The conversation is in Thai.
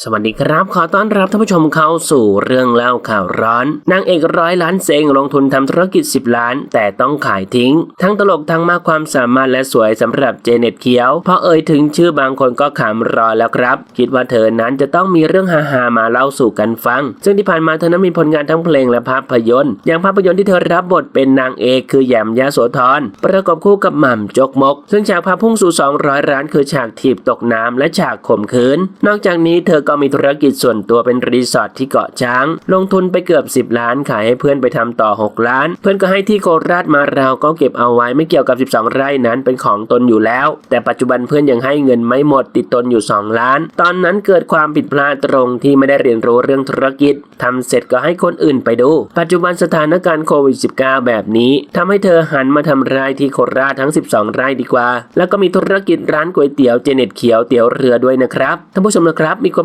สวัสดีครับ ขอต้อนรับท่านผู้ชมเข้าสู่เรื่องเล่าข่าวร้อน นางเอกร้อยล้านเซงลงทุนทำธุรกิจ 10 ล้าน แต่ต้องขายทิ้ง ทั้งตลกทั้งมากความสามารถและสวยสำหรับเจเน็ตเขียวพอเอ่ยถึงชื่อบางคนก็ขำรอแล้วครับ คิดว่าเธอนั้นจะต้องมีเรื่องฮาๆมาเล่าสู่กันฟัง ซึ่งที่ผ่านมาเธอนั้นมีผลงานทั้งเพลงและภาพยนตร์ อย่างภาพยนตร์ที่เธอรับบทเป็นนางเอกคือแหยมยาโสธรประกอบคู่กับหม่ำจกมก ซึ่งฉากพาพุ่งสู่200ร้านคือฉากถีบตกน้ำและฉากข่มขืน นอกจากนี้เธอก็มีธุรกิจส่วนตัวเป็นรีสอร์ทที่เกาะช้าง ลงทุนไปเกือบ 10 ล้านขายให้เพื่อนไปทำต่อ 6 ล้าน เพื่อนก็ให้ที่โคราชมาเราก็เก็บเอาไว้ไม่เกี่ยวกับ 12 ไร่นั้นเป็นของตนอยู่แล้ว แต่ปัจจุบันเพื่อนยังให้เงินไม่หมดติดตนอยู่ 2 ล้าน ตอนนั้นเกิดความผิดพลาดตรงที่ไม่ได้เรียนรู้เรื่องธุรกิจทำเสร็จก็ให้คนอื่นไปดู ปัจจุบันสถานการณ์โควิด -19 แบบนี้ทำให้เธอหันมาทำไร่ที่โคราชทั้ง 12 ไร่ดีกว่า แล้วก็มีธุรกิจร้านก๋วยเตี๋ยวเจเน็ตเขียวเตี๋ยวเรือด้วยนะครับท่านผู้ชมนะครับมีความ